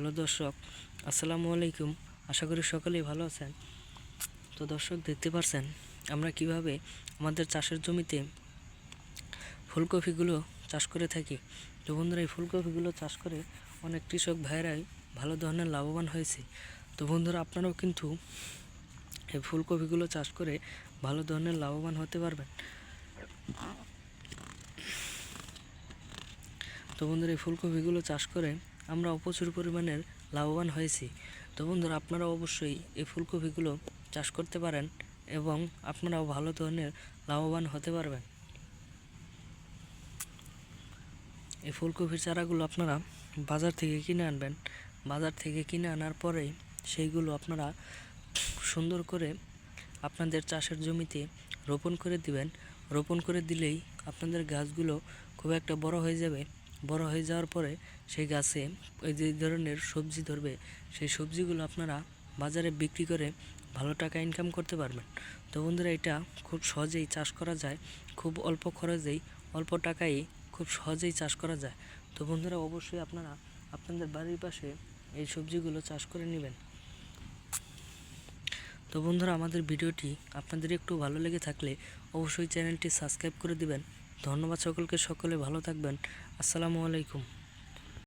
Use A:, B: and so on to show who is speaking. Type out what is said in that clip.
A: Hello দর্শক, আসসালামু আলাইকুম। আশা করি সকলেই ভালো আছেন। তো দর্শক, দেখতে পারছেন আমরা কীভাবে আমাদের চাষের জমিতে ফুলকপিগুলো চাষ করে থাকি। তো বন্ধুরা, এই ফুলকপিগুলো চাষ করে অনেক কৃষক ভাইরাই ভালো ধরনের লাভবান হয়েছে। তো বন্ধুরা, আপনারাও কিন্তু এই ফুলকপিগুলো চাষ করে ভালো ধরনের লাভবান হতে পারবেন। তো বন্ধুরা, এই ফুলকপিগুলো চাষ করে আমরা প্রচুর পরিমাণের লাভবান হয়েছি। তো বন্ধুরা আপনারা অবশ্যই এই ফুলকপিগুলো চাষ করতে পারেন এবং আপনারাও ভালো ধরনের লাভবান হতে পারবেন। এই ফুলকপির চারাগুলো আপনারা বাজার থেকে কিনে আনবেন। বাজার থেকে কিনে আনার পরেই সেইগুলো আপনারা সুন্দর করে আপনাদের চাষের জমিতে রোপণ করে দিবেন। রোপণ করে দিলেই আপনাদের গাছগুলো খুব একটা বড় হয়ে যাবে। বড় হয়ে যাওয়ার পরে সেই গাছে ওই যে ধরনের সবজি ধরবে, সেই সবজিগুলো আপনারা বাজারে বিক্রি করে ভালো টাকা ইনকাম করতে পারবেন। তো বন্ধুরা, এটা খুব সহজেই চাষ করা যায়। খুব অল্প খরচেই, অল্প টাকায় খুব সহজেই চাষ করা যায়। তো বন্ধুরা, অবশ্যই আপনারা আপনাদের বাড়ির পাশে এই সবজিগুলো চাষ করে নেবেন। তো বন্ধুরা, আমাদের ভিডিওটি আপনাদের একটু ভালো লেগে থাকলে অবশ্যই চ্যানেলটি সাবস্ক্রাইব করে দিবেন। ধন্যবাদ সকলকে সকলে ভালো থাকবেন। আসসালামু আলাইকুম।